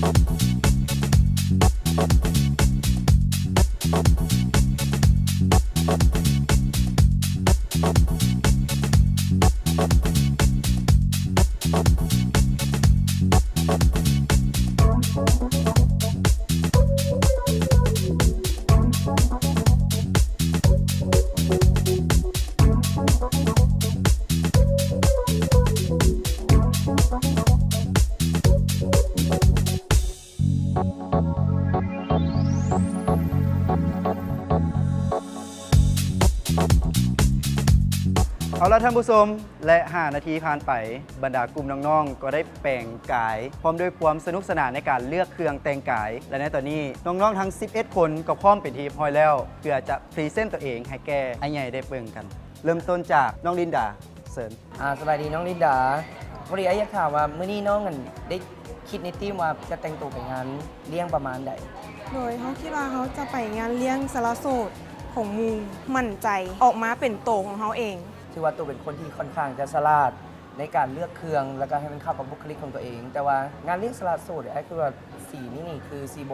เละท่านผู้ชมและ 5 นาทีผ่านไปบรรดากลุ่มน้องๆ ก็ได้แปลงกาย พร้อมด้วยความสนุกสนานในการเลือกเครื่องแต่งกาย และในตอนนี้น้องๆทั้ง 11 คนก็พร้อมเป็นทีมพร้อยแล้ว เพื่อจะพรีเซนต์ตัวเองให้แก่ไอ้ใหญ่ได้เบิ่งกัน เริ่มต้นจากน้องลินดาเสริญอ่าสบายดีน้องลินดาวันนี้ไอ้อยากถามว่ามื้อนี้น้องกันได้คิดในทีมว่าจะแต่งตัวไปงานเลี้ยงประมาณใดโดยเขาคิดว่าเขาจะไปงานเลี้ยงสารโสดของหมูมั่นใจออกมาเป็นโตวของเขาเอง ถือว่าตัวเป็นคนที่ค่อนข้างจะสลาดในการเลือกเครื่อง แล้วก็ให้มันเข้ากับบุคลิกของตัวเอง แต่ว่างานเลี้ยงสลาดโสดเนี่ยไอ้คือว่าสีนี่นี่คือสีโบ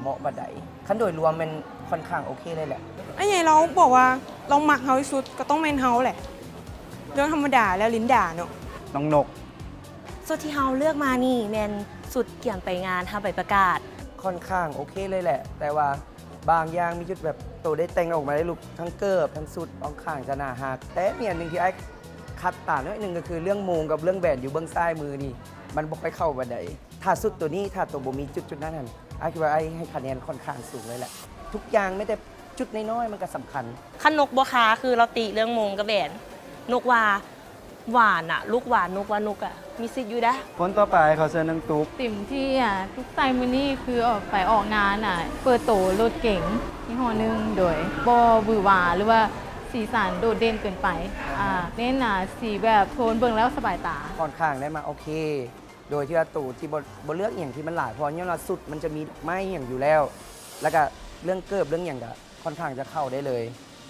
เหมาะบัดใดขั้นโดยรวมมันค่อนข้างโอเคเลยแหละไอ้ไงเราบอกว่าเราหมักเขาที่สุดก็ต้องเป็นเขาแหละเรื่องธรรมดาแล้วลิ้นด่าเนาะน้องนกสุดที่เฮาเลือกมานี่แมนสุดเกี่ยนไปงานทำใบประกาศ ค่อนข้างโอเคเลยแหละ แต่ว่าบางอย่างมีจุดแบบ ตัวได้แต่งออกมาได้ลุกทั้งเกิบทั้งสุดอองข่างจะหนาหักแต่มีอันหนึ่งที่ไอ้คัดตาน้อยหนึ่งก็คือเรื่องมงกับเรื่องแบนอยู่เบื้องซ้ายมือนี่ มันบอกไปเข้าบันไดถ้าสุดตัวนี้ถ้าตัวบ่มีจุดจุดนั้นนั่นไอ้คิดว่าไอ้ให้คะแนนค่อนข้างสูงเลยแหละทุกอย่างไม่แต่จุดน้อยๆมันก็สำคัญขนกบัวคาคือเราตีเรื่องมงกับแบนนกว่า หวานอะลูกหวานนกว่านกอะมีสิทธิ์อยู่นะคนต่อไปขอเชิญน้องตุ๊กติ่มที่อะทุกไซมินี่คือออกไปออกงานอะ เปิดโตรถเก๋งที่ห้อหนึงโดยบอบือหวาหรือว่าสีสันโดดเด่นเกินไปอ่าเน้นอะสีแบบโทนเบิ่งแล้วสบายตา ค่อนข้างได้มาโอเค โดยที่ว่าตูที่บนเลือกอย่างที่มันหลายเพอเนี่ยเราสุดมันจะมีไม้อย่างอยู่แล้ว แล้วก็เรื่องเกิบเรื่องอย่างก็ค่อนข้างจะเข้าได้เลย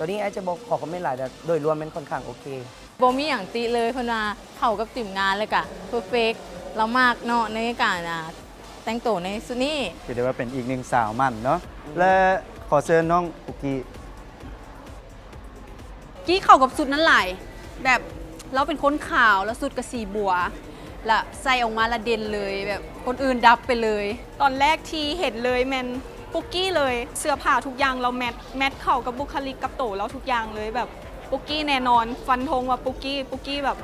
ตัวนี้ไอ้จะบอกขอคอมเมนต์หลายแต่โดยรวมมันค่อนข้างโอเคบมีอย่างติเลยเพนว่าเข้ากับติ่มงานเลยกะเพอร์เฟกเรามากเนาะในการอะแต่งตัวในสุดนี้ถือได้ว่าเป็นอีกหนึ่งสาวมั่นเนาะและขอเชิญน้องปุกกี้กี้เข้ากับสุดนั้นหลายแบบเราเป็นคนขาวแล้วสุดกับสีบัวและใส่ออกมาละเด่นเลยแบบคนอื่นดับไปเลย ตอนแรกที่เห็นเลยแมน ปุกกี้เลยเสื้อผ้าทุกอย่างเราแมทแมทเข้ากับบุคลิกกับโตเราทุกอย่างเลยแบบปุกกี้แน่นอน ฟันธงว่าปุกกี้ปุกกี้แบบ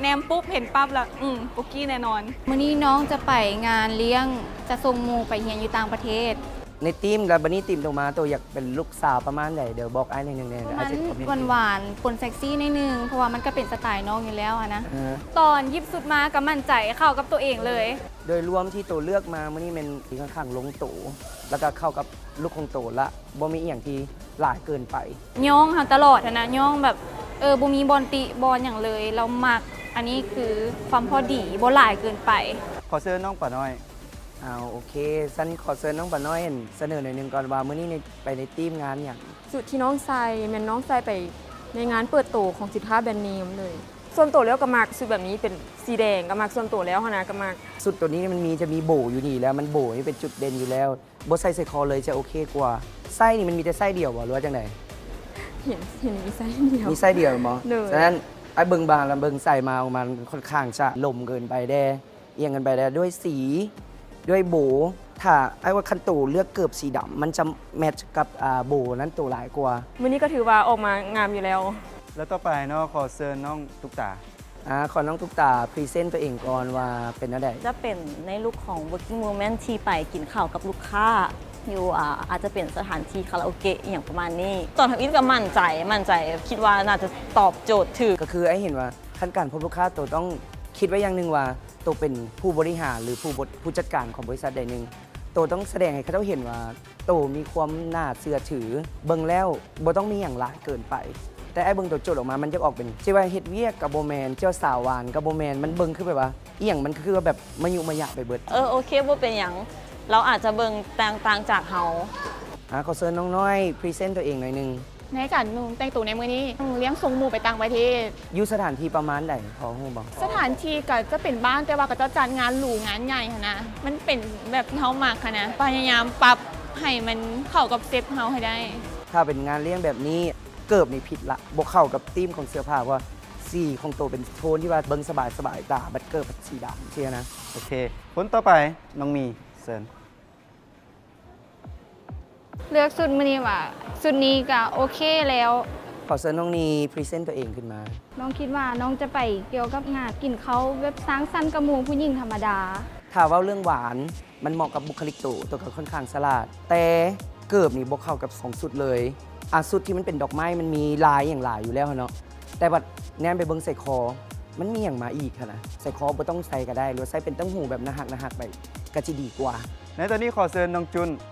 แนมปุ๊บเห็นปั๊บแล้วอืมปุกกี้แน่นอนมื้อนี้น้องจะไปงานเลี้ยงจะส่งมูไปเฮียนอยู่ต่างประเทศ ในทีมกับบันนี้ทีมตัวมาตัวอยากเป็นลูกสาวประมาณไหนเดี๋ยวบอกไอ้หนึ่งหนึ่งเนี่ยประไอ้มาณจะคอมเมนต์หวานหวานๆปนเซ็กซี่นิดนึง เพราะว่ามันก็เป็นสไตล์น้องอยู่แล้วอะนะเออตอนหยิบสุดมาก็มั่นใจเข้ากับตัวเองเลย โดยรวมที่ตัวเลือกมามื่อนี้เป็นที่ค่อนข้างลงตัวแล้วก็เข้ากับลูกของตัวละบ่มีอหย่างที่หลายเกินไป ย่องค่ะตลอดอะนะย่องแบบเออบ่มีบอลติบอลอย่างเลย เรามักอันนี้คือความพอดีบ่หลายเกินไป ขอเชิญน้องป่าน้อย เอาโอเคสันขอเชิญน้องปาน้อยเสนอหน่อยหนึ่งก่อนว่ามื้อนี้ในไปในทีมงานอย่างสุดที่น้องใส่แมนน้องใส่ไปในงานเปิดตัวของสินค้าแบรนด์เนมเลย ส่วนตัวแล้วก็มักสุดแบบนี้เป็นสีแดงก็มักส่วนตัวแล้วหั้นนะก็มักสุดตัวนี้มันมีจะมีโบอยู่นี่แล้วมันโบนี่เป็นจุดเด่นอยู่แล้วบ่ใส่ใส่คอเลยจะโอเคกว่าไส้นี่มันมีแต่ไส้เดียวบ่หรือว่าจังไดเห็นเห็นมีไซส์เดียว มีไส้เดียวมั้งเลย ฉะนั้นไอ้เบิงบางแล้วเบิงใส่มาออกมาค่อนข้างจะลมเกินไปแด้เอียงกันไปแด้ด้วยสี ด้วยโบ ถ้าไอ้ว่าคันตูเลือกเกือบสีดำมันจะแมทช์กับอ่าโบนั้นตัวหลายกว่า มื้อนี้ก็ถือว่าออกมางามอยู่แล้ว แล้วต่อไปเนาะขอเชิญน้องตุ๊กตา อ่าขอน้องตุ๊กตาพรีเซนต์ตัวเองก่อนว่าเป็นอะไร จะเป็นในลุคของ working woman ที่ไปกินข้าวกับลูกค้าอยู่อ่าอาจจะเป็นสถานที่คาราโอเกะอย่างประมาณนี้ ตอนทำอินก็มั่นใจมั่นใจ คิดว่าน่าจะตอบโจทย์ถึงก็คือไอ้เห็นว่าขั้นการพบลูกค้าตัวต้อง คิดไว้อย่างหนึ่งว่าตัวเป็นผู้บริหารหรือผู้บริผู้จัดการของบริษัทใดหนึ่งตัวต้องแสดงให้เขาเห็นว่าตัวมีความน่าเชื่อถือ เบิ่งแล้วบ่ต้องมีอย่างหลายเกินไป แต่ไอ้เบิ่งตัวโจทย์ออกมามันจะออกเป็นใช่ว่าเฮ็ดเวียกกับโบแมน เจ้าสาวหวานกับโบแมนมันเบิ่งคือแบบว่าอีหยังมันคือว่าแบบมายุมายะไปเบิดเออโอเคว่าเป็นอย่างเราอาจจะเบิ่งต่างต่างจากเฮาอ่าขอเชิญน้องน้อยพรีเซนต์ตัวเองหน่อยหนึง ในการนุ่งแต่งตัวในมือนี้เลี้ยงทรงหมู่ไปต่างประเทศ อยู่สถานที่ประมาณไหนพอฮู้บ่สถานที่ก็จะเป็นบ้านแต่ว่าก็จะจัดงานหรูงานใหญ่ค่ะนะ มันเป็นแบบที่เฮามากค่ะนะพยายามปรับให้มันเข้ากับเซฟเฮาให้ได้ ถ้าเป็นงานเลี้ยงแบบนี้เกิบนี่ผิดละบ่เข้ากับธีมของเสื้อผ้าเพราะว่าสีของตัวเป็นโทนที่ว่าเบิ่งสบายสบายๆตาบัดเกิบเป็นสีดำเชียนะ โอเค คนต่อไปน้องมีเซินเลือกสุดมือนี้ว่า สุดนี้ก็โอเคแล้ว ขอเชิญน้องนีพรีเซนต์ตัวเองขึ้นมา น้องคิดว่าน้องจะไปเกี่ยวกับงานกินเขาแบบสร้างสรรค์กระมูผู้หญิงธรรมดา ถ้าเว่าเรื่องหวานมันเหมาะกับบุคลิกตัวตัวก็ค่อนข้างสลาด แต่เกิบนี่บกเข้ากับสองสุดเลยอะสุดที่มันเป็นดอกไม้มันมีลายอย่างหลายอยู่แล้วเนาะแต่บัดแนมไปเบิ่งใส่คอ มันมีอย่างมาอีกค่ะนะใส่คอบ่ต้องใส่ก็ได้ หรือว่าใส่เป็นตั้งหูแบบนะหักนะหักไปก็จะดีกว่า ในตอนนี้ขอเชิญน้องจุนเ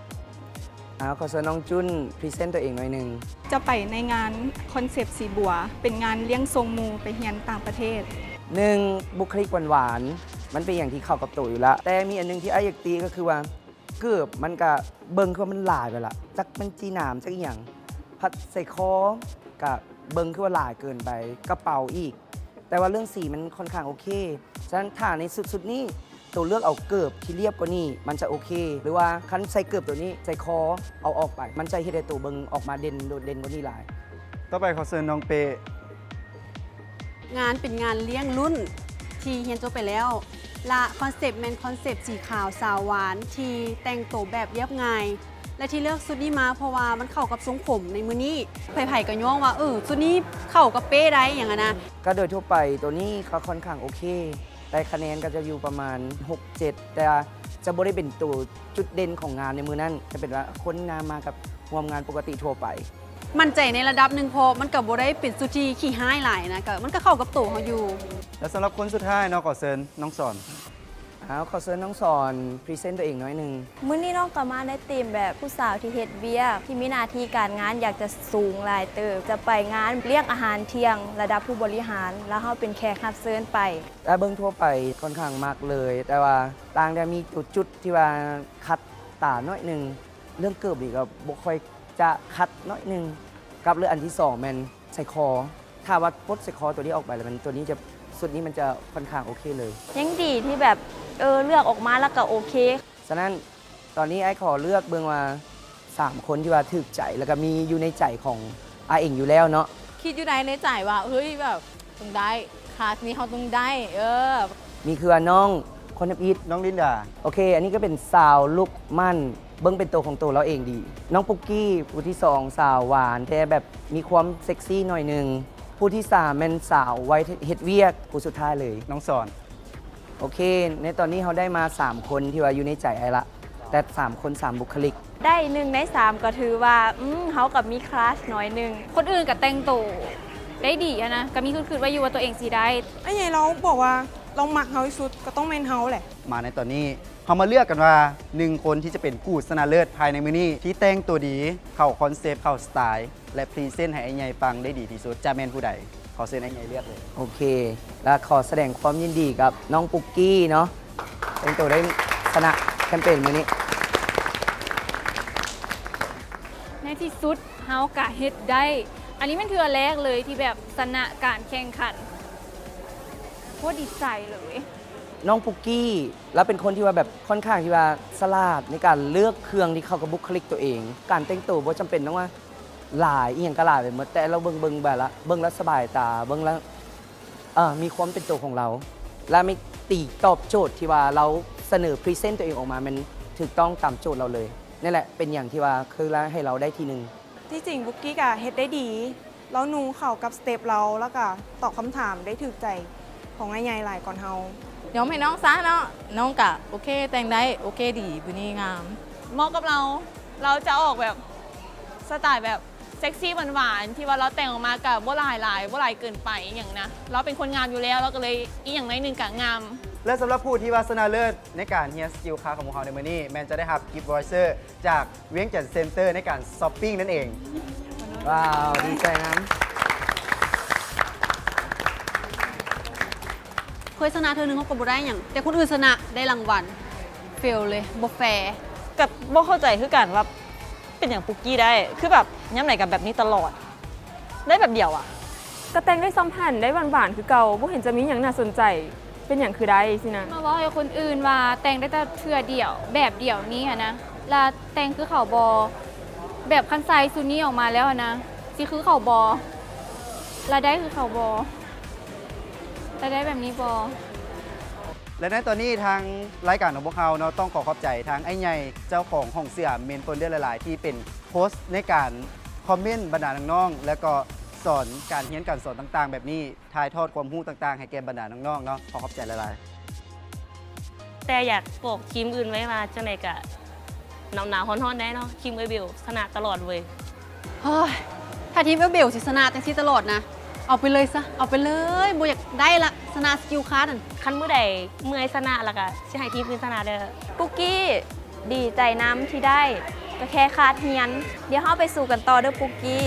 อาขอเชิญน้องจุนพรีเซนต์ตัวเองหน่อยหนึงจะไปในงานคอนเซปต์สีบัว เป็นงานเลี้ยงทรงมูไปเฮียนต่างประเทศ หนึ่งบุคลิกหวานๆมันเป็นอย่างที่เข้ากับตัวอยู่แล้วแต่มีอันหนึงที่ไอ้ายอยากตีก็คือว่าเกือบมันก็เบิ่งคือว่ามันหลายไปละจักมันจีหนามจักอหย่างพัดใส่คอกับเบิ่งคือว่าหลายเกินไปกระเป๋าอีก แต่ว่าเรื่องสีมันค่อนข้างโอเค ฉะนั้นถ้าในสุดๆนี้ ตัวเลือกเอาเกิบที่เรียบกว่านี้มันจะโอเค หรือว่าคันใส่เกิบตัวนี้ใส่คอเอาออกไป มันจะเฮ็ดให้ตัวเบิงออกมาเด่นโดดเด่นกว่านี้หลาย ต่อไปขอเชิญน้องเปงานเป็นงานเลี้ยงรุ่นที่เฮียนจบไปแล้วละคอนเซปต์แมนคอนเซปต์สีขาวสาวหวาน ที่แต่งตัวแบบเรียบง่ายและที่เลือกชุดนี้มาเพราะว่ามันเข้ากับทรงผมในมือนี้ไผ่ๆก็ย่องว่าเออชุดนี้เข้ากับเป้ได้อย่างนั้นนะก็โดยทั่วไปตัวนี้ก็ค่อนข้างโอเค แต่คะแนนก็จะอยู่ประมาณ 6-7 แต่จะบ่ได้เป็นตัวจุดเด่นของงานในมือนั้นจะเป็นว่าคนงานมากับรวมงานปกติทั่วไป มั่นใจในระดับหนึ่งพอมันกับโบได้เป็นสุจีขี้ห้ายหลายนะก็มันก็เข้ากับตัวเขาอยู่ และสำหรับคนสุดท้ายเนาะขอเชิญน้องสอน เอาขอเชิญน้องสอนพรีเซนต์ตัวเองหน้อยหนึ่งมื้อนี้น้องก็มาในธีมแบบผู้สาวที่เฮ็ดเวียกที่มีหน้าที่การงานอยากจะสูงหลายเติบจะไปงานเลี้ยงอาหารเที่ยง ระดับผู้บริหาร แล้วเฮาเป็นแขกรับเชิญไป แต่เบิ้งทั่วไปค่อนข้างมากเลย แต่ว่าต่างแต่มีจุดจุดๆที่ว่าคัดตาน้อยหนึ่งเรื่องเกิบอีกก็บ่ค่อยจะคัดน้อยหนึ่งกับเรื่องอันที่สองแมนใส่คอ ถ้าว่าปลดใส่คอตัวนี้ออกไปแล้วมันตัวนี้จะสุดนี้มันจะค่อนข้างโอเคเลย ยังดีที่แบบ เออเลือกออกมาแล้วก็โอเค ฉะนั้นตอนนี้ไอ้ขอเลือกเบื้องมา3คนที่ว่าถึกใจแล้วก็มีอยู่ในใจของอาเองอยู่แล้วเนาะคิดอยู่ในในใจว่าเฮ้ยแบบต้องได้คลาสนี้เขาต้องได้ เออ มีคือว่าน้องคนนับอีทน้องลินดา โอเค อันนี้ก็เป็นสาวลูกมั่น เบิ้งเป็นตัวของตัวเราเองดี น้องปุกกี้ผู้ที่สองสาวหวานแต่แบบมีความเซ็กซี่หน่อยหนึ่งผู้ที่สามเป็นสาวไว้เฮ็ดเวียกผู้สุดท้ายเลย น้องสอน โอเค ในตอนนี้เขาได้มา 3 คนที่ว่าอยู่ในใจไอ้ละ แต่ 3 คน 3 บุคลิก ได้หนึ่งในสามก็ถือว่าอืมเฮากับมีคลาสน้อยหนึงคนอื่นก็แต่งตัวได้ดีอะนะก็มีคือๆว่าอยู่ว่าตัวเองสีได้ ไอ้ไงเราบอกว่าเรามักเฮาที่สุดก็ต้องเมนเฮาแหละ มาในตอนนี้เรามาเลือกกันว่าหนึ่งคนที่จะเป็นกู้ชนะเลิศภายในมือนี้ที่แต่งตัวดี เข้าคอนเซปต์เข้าสไตล์ และพรีเซนต์ให้ไอ้ใหญ่ปังได้ดีที่สุดจะแมนผู้ใดข อเชิญไอ้ใหญ่เลือกเลย โอเค และขอแสดงความยินดีกับน้องปุกกี้เนาะเป็นตัวได้ชนะแคมเปญมือนี้ ในที่สุดเฮากะเฮ็ดได้ อันนี้เป็นเทือแรกเลยที่แบบชนะการแข่งขันโคตรดีใจเลยน้องปุกกี้ แล้วเป็นคนที่ว่าแบบค่อนข้างที่ว่าสลาดในการเลือกเครื่องที่เข้ากับบุคลิกตัวเอง การแต่งตัวบ่จำเป็นต้องว่า หลายอีหยังก็หลายไปหมดแต่เราเบิ่งเบิ่งแบบละเบิ่งแล้วสบายตาเบิ่งแล้วเออมีความเป็นตัวของเรา และไม่ตีตอบโจทย์ที่ว่าเราเสนอพรีเซนต์ตัวเองออกมามันถูกต้องตามโจทย์เราเลยนี่แหละเป็นอย่างที่ว่าคือแล้วให้เราได้ทีหนึ่งที่จริงบุกกี้ก็เฮ็ดได้ดี แล้วนูเข้ากับสเต็ปเราแล้วก็ตอบคำถามได้ถูกใจของไอ้ใหญ่หลายก่อนเฮา ยอมให้น้องซะเนาะน้องกะโอเค แต่งได้โอเคดีบุนี้งาม เหมาะกับเรา เราจะออกแบบสไตล์แบบ เซ็กซี่หวานๆที่ว่าเราแต่งออกมากับว่าลายลายว่าลายเกินไปอย่างนะเราเป็นคนงามอยู่แล้วเราก็เลยอีกอย่างน้อยหนึ่งกับงามและสำหรับผู้ที่วาสนาเลิศในการเฮียสกิลคาของพวกเขาในมือนี้แมนจะได้รับกิฟต์วอยเซอร์จากเวียงจันทร์เซ็นเตอร์ในการช้อปปิ้งนั่นเอง ว้าว ดีใจนะเคยชนะเธอหนึ่งเขาก็บ่ได้อย่าง แต่คนอื่นชนะได้รางวัลเฟลเลยบ่แฟร์กับบ่เข้าใจคือกันว่าเป็นอย่างปุกกี้ได้คือแบบ ย้ำไหนกับแบบนี้ตลอด ได้แบบเดียวอะก็แต่งได้สัมพันธ์ได้หวานๆคือเก่าบ่เห็นจะมีอย่างน่าสนใจเป็นอย่างคือได้สินะมาบอกให้คนอื่นว่าแต่งได้แต่เทื่อเดี่ยว แบบเดี่ยวนี้อะนะแลาแต่งคือเขาบอ แบบคันไซซูนี่ออกมาแล้วอะนะสิคือเขาบอแลาได้คือเขาบอแลาได้แบบนี้บอและในตอนนี้ทางรายการของพวกเราเนาะต้องขอขอบใจทางไอ้ใหญ่เจ้าของห้องเสื้อเมนโฟนเดอร์หลาย ๆ ที่เป็นโพสต์ในการ คอมเมนต์บรรดาน้องๆแล้วก็สอนการเรียนการสอนต่างๆ แบบนี้ถ่ายทอดความรู้ต่างๆ ให้แก่บรรดาน้องๆเนาะขอขอบใจหลายๆ แต่อยากบอกทีมอื่นไว้ว่าจังไดกะหนาวหนาวๆฮ้อนๆได้เนาะทีมเอเบลชนะตลอดเว้ยเฮ้ยถ้าทีมเอลเบลสิชนะจังซี่ตลอดนะเอาไปเลยซะเอาไปเลยบ่อยากได้ละชนะสกิลคาร์ดนั่นคันมื้อใดเมื่อยชนะแล้วก็สิให้ทีมอื่นชนะเด้อปุกกี้ดีใจน้ำที่ได้ ก็แค่คาดเฮียน เดี๋ยวเข้าไปสู่กันต่อเด้อปุกกี้